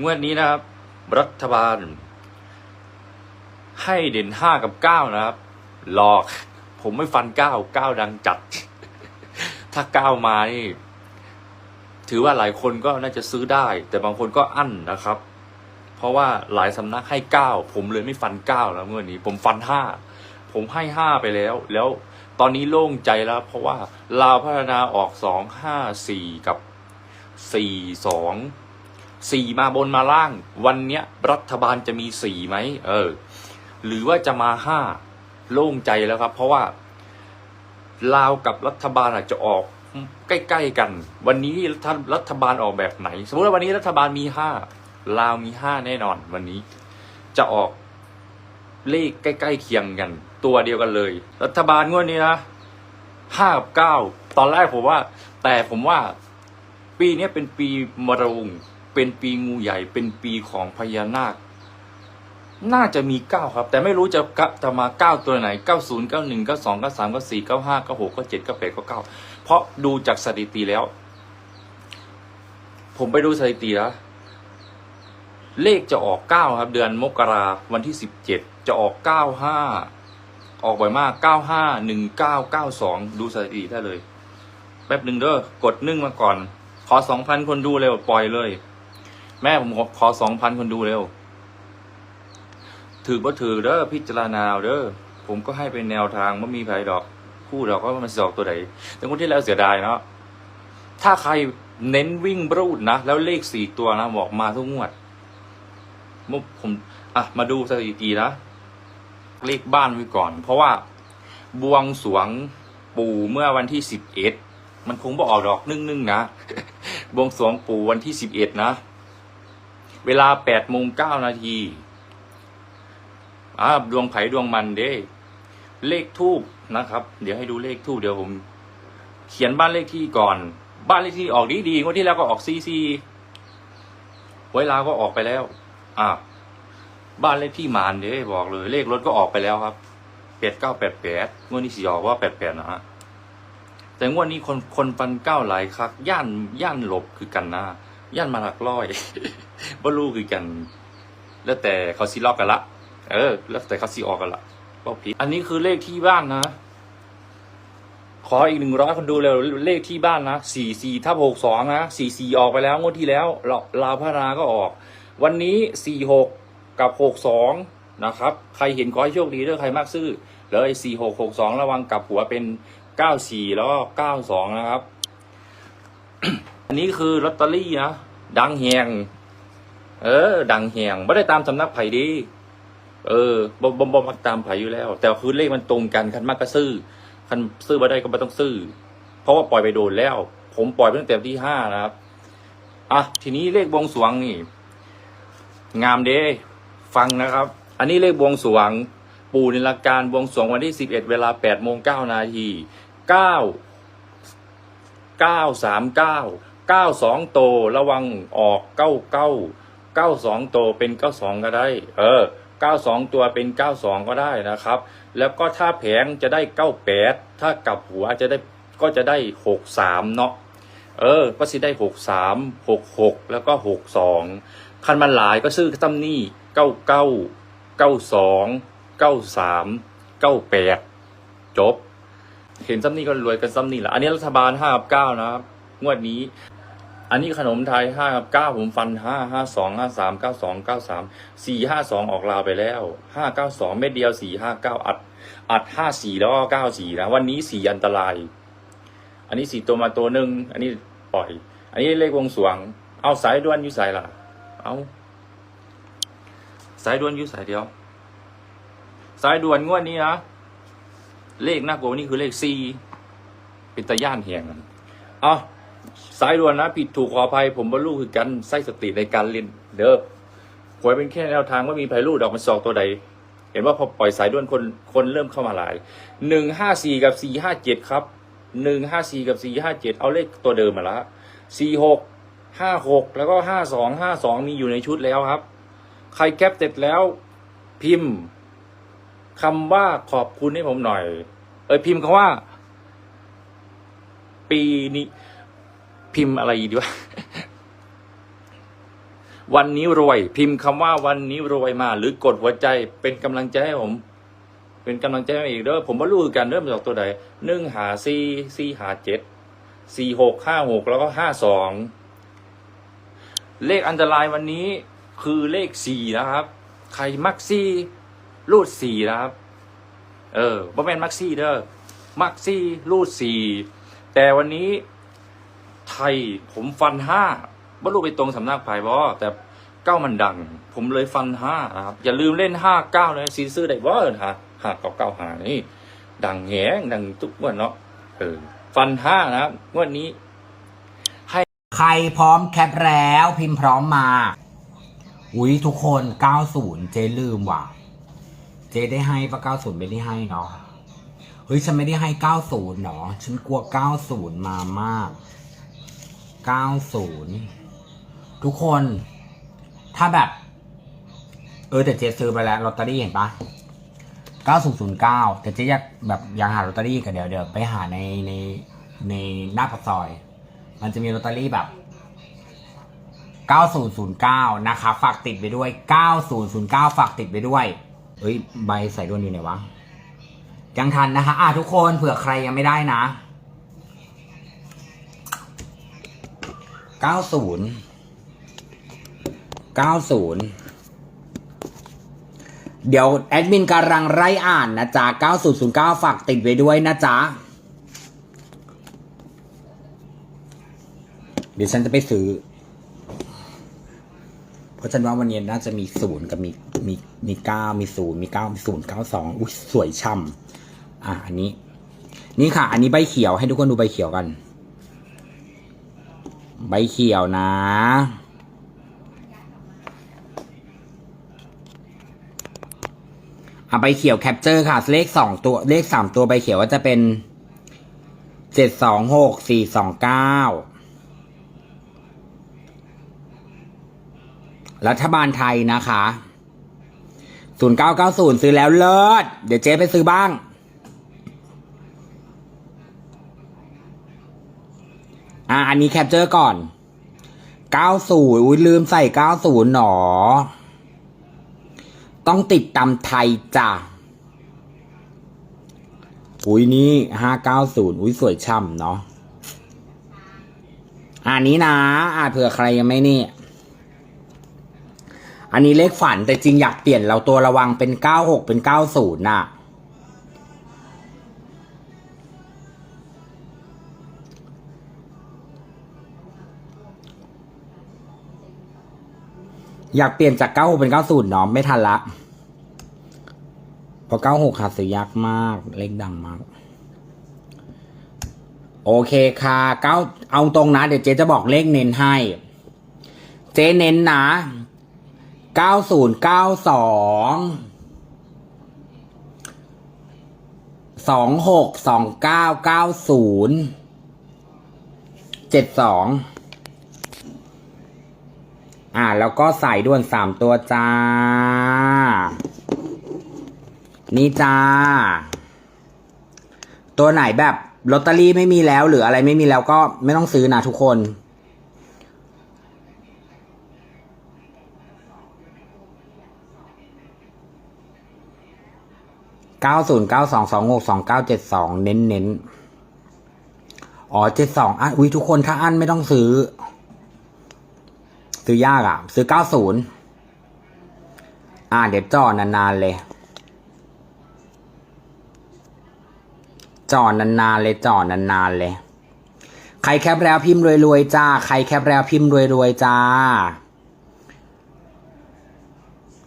งวดนี้นะครับ รัฐบาล ให้เด่นห้ากับเก้านะครับ หลอก ผมไม่ฟันเก้าเก้าดังจัด ถ้าเก้ามานี่ ถือว่าหลายคนก็น่าจะซื้อได้ แต่บางคนก็อั้นนะครับ เพราะว่าหลายสำนักให้เก้าผมเลยไม่ฟันเก้าแล้วเมื่อนี้ ผมฟันห้าผมให้ห้าไปแล้ว แล้วตอนนี้โล่งใจแล้ว เพราะว่าลาวพัฒนาออกสองห้าสี่กับสี่สอง สี่มาบนมาล่าง วันเนี้ยรัฐบาลจะมีสี่ไหมเออ หรือว่าจะมาห้าโล่งใจแล้วครับ เพราะว่าลาวกับรัฐบาลอาจจะออกใกล้ๆกัน วันนี้รัฐรัฐบาลออกแบบไหน สมมติว่าวันนี้รัฐบาลมีห้าลาวมีห้าแน่นอน วันนี้จะออกเลขใกล้ๆเคียงกัน ตัวเดียวกันเลย รัฐบาลงวดนี้นะห้ากับเก้าตอนแรกผมว่า แต่ผมว่าปีนี้เป็นปีมะรุง เป็นปีงูใหญ่ เป็นปีของพญานาค น่าจะมีเก้าครับ แต่ไม่รู้จะกะจะมาเก้าตัวไหนเก้าศูนย์เก้าหนึ่งเก้าสองเก้าสามเก้าสี่เก้าห้าเก้าหกเก้าเจ็ดเก้าแปดเก้าเก้าเพราะดูจากสถิติแล้ว ผมไปดูสถิติแล้วเลขจะออกเก้าครับ เดือนมกราวันที่สิบเจ็ดจะออกเก้าห้าออกบ่อยมากเก้าห้าหนึ่งเก้าเก้าสองดูสถิติได้เลย แป๊บหนึ่งเด้อกดนึ่งมาก่อน ขอสองพันคนดูเร็วปล่อยเลย แม่ผมขอสองพันคนดูเร็ว ถือบ่ถือเด้อพิจารณาเอาเด้อผมก็ให้เป็นแนวทางไม่มีไผดอกพูดดอกว่ามันสอกตัวไหนแต่คนที่แล้วเสียดายเนาะถ้าใครเน้นวิ่งบรูดนะ แล้วเลขสี่ตัวนะบอกมาทุกงวดมุผมอะมาดูสถิตินะเลขบ้านไว้ก่อน เพราะว่าบวงสรวงปู่เมื่อวันที่สิบเอ็ดมันคงบ่ออกดอกนึ่งนึ่งๆนะบวงสรวงปู่วันที่สิบเอ็ดนะ เวลาแปดโมงเก้านาทีอ่าดวงไผ่ดวงมันเด้เลขทูบนะครับ เดี๋ยวให้ดูเลขทูบเดี๋ยวผม เขียนบ้านเลขที่ก่อน บ้านเลขที่ออกดีดีงวดที่แล้วก็ออกซีซีไว้ลาก็ออกไปแล้ว อ่าบ้านเลขที่มานเด้บอกเลย เลขรถก็ออกไปแล้วครับแปดเก้าแปดแปดงวดนี้สีออกว่าแปดแปดนะฮะแต่งวดนี้คนคนฟันเก้าหลายคัก ย่านย่านหลบคือกันนะ ย่านมาหลักร้อยบ่รู้คือกัน แล้วแต่เขาซีลอกกันละ เออ แล้วแต่เขาซีออกกันละก็ผิดอันนี้คือเลขที่บ้านนะ ขออีกหนึ่งร้อยคนดูเร็วเลขที่บ้านนะสี่สี่ทับหกสองนะสี่สี่ออกไปแล้วงวดที่แล้วเราลาวพนาก็ออก วันนี้สี่หกกับหกสองนะครับ ใครเห็นขอให้โชคดีเด้อใครมากซื้อเลยสี่หกหกสองระวังกับหัวเป็นเก้าสี่แล้วก็เก้าสองนะครับ นนี้คือลอตเตอรี่นะดังแหงเออ ดังแหงไม่ได้ตามสำนักไผ่ดี เออบ่บ่บ่มักตามไผ่อยู่แล้ว แต่คือเลขมันตรงกันคันมากก็ซื้อคันซื้อมาได้ก็ไม่ต้องซื้อ เพราะว่าปล่อยไปโดนแล้ว ผมปล่อยไปตั้งแต่วันที่ห้านะครับอะทีนี้เลขบวงสวงนี่ งามเด้ฟังนะครับ อันนี้เลขบวงสวง ปู่ในละการบวงสวงวันที่สิบเอ็ดเวลาแปดโมงเก้านาทีเก้าเก้าสามเก้า เก้าสองโตระวังออกเก้าเก้าเก้าสองโตเป็นเก้าสองก็ได้ เออเก้าสองตัวเป็นเก้าสองก็ได้นะครับ แล้วก็ถ้าแผงจะได้เก้าแปดถ้ากลับหัวจะได้ก็จะได้หกสามเนาะเออ ก็สิได้หกสามหกหกแล้วก็หกสองคันมันหลายก็ซื้อตั้มนี่เก้าเก้าเก้าสองเก้าสามเก้าแปดจบ เห็นซ้ำนี่ก็รวยกันซ้ำนี่แหละ อันนี้รัฐบาลห้ากับเก้านะครับ งวดนี้ อันนี้ขนมไทยห้ากับเก้าผมฟันห้าห้าสองห้าสามเก้าสองเก้าสามสี่ห้าสองออกลาวไปแล้วห้าเก้าสองเม็ดเดียวสี่ห้าเก้าอัด อัดห้าสี่แล้วก็เก้าสี่นะวันนี้สี่อันตราย อันนี้สี่ตัวมาตัวหนึ่งอันนี้ปล่อย อันนี้เลขวงสวง เอาสายด่วนอยู่สายล่ะเอาสายด่วนอยู่สายเดียว สายด่วนงวดนี้นะเลขน่ากลัวนี่คือเลขสี่เป็นตะย่านแหงกันเอา สายด่วนนะผิดถูกขออภัย ผมบรรลุคือกันไส้สติในการเรียนเด้อหวยเป็นแค่แนวทางว่ามีไพรูดออกมาสอกตัวใด เห็นว่าพอปล่อยสายด่วนคนคนเริ่มเข้ามาหลายหนึ่งห้าสี่กับสี่ห้าเจ็ดครับหนึ่งห้าสี่กับสี่ห้าเจ็ดเอาเลขตัวเดิมมาละสี่หกห้าหกแล้วก็ห้าสองห้าสองมีอยู่ในชุดแล้วครับ ใครแคปเสร็จแล้ว พิมพ์คำว่าขอบคุณให้ผมหน่อย เอยพิมพ์คำว่า ปีนี้ พิมพ์อะไรดีวะวันนี้รวย พิมพ์คำว่าวันนี้รวยมา หรือกดหัวใจเป็นกำลังใจให้ผม เป็นกำลังใจให้อีกเด้อผมมารู้กันเริ่มจากตัวใดหนึ่งหาสี่สี่หาเจ็ดสี่หกห้าหกแล้วก็ห้าสองเลขอันตรายวันนี้คือเลขสี่นะครับ ใครมักซี่รูดสี่นะครับ เออบ่แม่นมักซี่เด้อมักซี่รูดสี่แต่วันนี้ ไทย ผมฟันห้าบ่รู้ไปตรงสำนักไผ่บอแต่เก้ามันดัง ผมเลยฟันห้าครับ อย่าลืมเล่นห้าเก้าเลยซีซื้อได้บ่ฮะห้าเก้าเก้าหานี่ดังแหงดังทุกวันเนาะเออฟันห้านะครับงวันนี้ใครพร้อมแคปแล้วพิมพ์พร้อมมา อุ้ยทุกคน 90 เจลืมว่ะ เจได้ให้ปะ90 ไม่ได้ให้เนาะเฮ้ย ฉันไม่ได้ให้ 90 เนาะฉันกลัว 90 มามาก 90 ทุกคน ถ้าแบบ เออแต่เจซื้อไปแล้วลอตเตอรี่เห็นปะ9009 แต่เจอยากแบบอยากหาลอตเตอรี่กันเดี๋ยวเดี๋ยวไปหาในในในหน้าปากซอย มันจะมีลอตเตอรี่แบบ 9009 นะคะ ฝากติดไปด้วย 9009 ฝากติดไปด้วยเฮ้ย ใบใส่ด้วนอยู่ไหนวะ ยังทันนะคะ อะทุกคนเผื่อใครยังไม่ได้นะ 90 90เดี๋ยวแอดมินกำลังไล่อ่านนะจ๊ะ 9009 ฝากติดไว้ด้วยนะจ๊ะ เดี๋ยวฉันจะไปซื้อ เพราะฉันว่าวันนี้น่าจะมีศูนย์กับมีมีมีเก้ามีศูนย์มีเก้ามีศูนย์เก้าสองอุ้ยสวยช่ำอะอันนี้ นี่ค่ะ อันนี้ใบเขียวให้ทุกคนดูใบเขียวกัน ใบเขียวนะ อะใบเขียวแคปเจอร์ค่ะ เลขสองตัวเลขสามตัวใบเขียวก็จะเป็นเจ็ดสองหกสี่สองเก้ารัฐบาลไทยนะคะ 0990 ซื้อแล้วเลิศ เดี๋ยวเจ๊ไปซื้อบ้าง อะอันนี้แคปเจอร์ก่อน 90 อุ้ยลืมใส่ 90 หนอ ต้องติดตามไทยจ้ะ อุ้ยนี่ 590 อุ้ยสวยช่ำเนาะอันนี้นะอะเผื่อใครยังไม่นี่ อันนี้เลขฝันแต่จริงอยากเปลี่ยนเราตัวระวังเป็นเก้าหกเป็นเก้าศูนย์น่ะ อยากเปลี่ยนจากเก้าหกเป็นเก้าศูนย์เนาะไม่ทันละเพราะเก้าหกหาซื้อยากมาก เลขดังมาก โอเคค่ะเก้าเอาตรงนะ เดี๋ยวเจ๊จะบอกเลขเน้นให้ เจ๊เน้นนะเก้าศูนย์เก้าสองสองหกสองเก้าเก้าศูนย์เจ็ดสอง อ่า แล้วก็สายด่วนสามตัวจ้า นี่จ้า ตัวไหนแบบลอตเตอรี่ไม่มีแล้ว หรืออะไรไม่มีแล้วก็ไม่ต้องซื้อนะทุกคนเก้าศูนย์เก้าสองสองหกสองเก้าเจ็ดสองเน้นเน้นอ๋อเจ็ดสองอะอุ้ยทุกคนถ้าอันไม่ต้องซื้อ ซื้อยากอะซื้อเก้าศูนย์อ่าเดี๋ยวจอนานๆเลยจอนานๆเลยจอนานๆเลย ใครแคปแล้วพิมพ์รวยๆจ้า ใครแคปแล้วพิมพ์รวยๆจ้า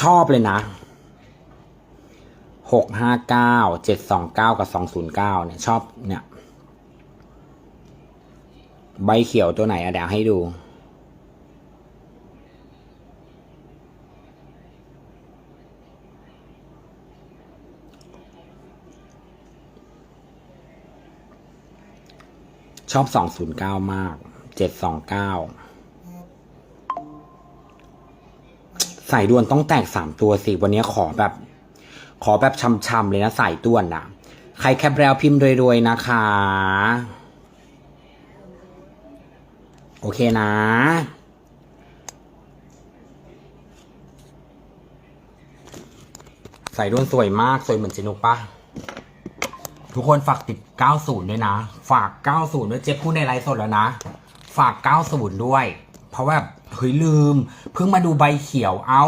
ชอบเลยนะหกห้าเก้าเจ็ดสองเก้ากับสองศูนย์เก้าเนี่ยชอบเนี่ย ใบเขียวตัวไหนอะเดี๋ยวให้ดู ชอบสองศูนย์เก้ามาก เจ็ดสองเก้าสาด่วนต้องแตกสามตัวสิ วันนี้ขอแบบ ขอแบบช้ำๆเลยนะใส่ยด่วนนะใครแคปแล้วพิมพ์รวยๆนะคะ โอเคนะใส่ด้วนสวยมาก สวยเหมือนจินุกปะ ทุกคนฝากติด 90 ด้วยนะ ฝาก 90 ด้วยเจ๊พูดในไลฟ์สดแล้วนะ ฝาก 90 ด้วย เพราะว่าเฮ้ยลืม เพิ่งมาดูใบเขียวเอา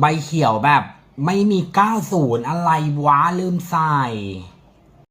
ใบเขียวแบบ ไม่มี 90 อะไรวะลืมใส่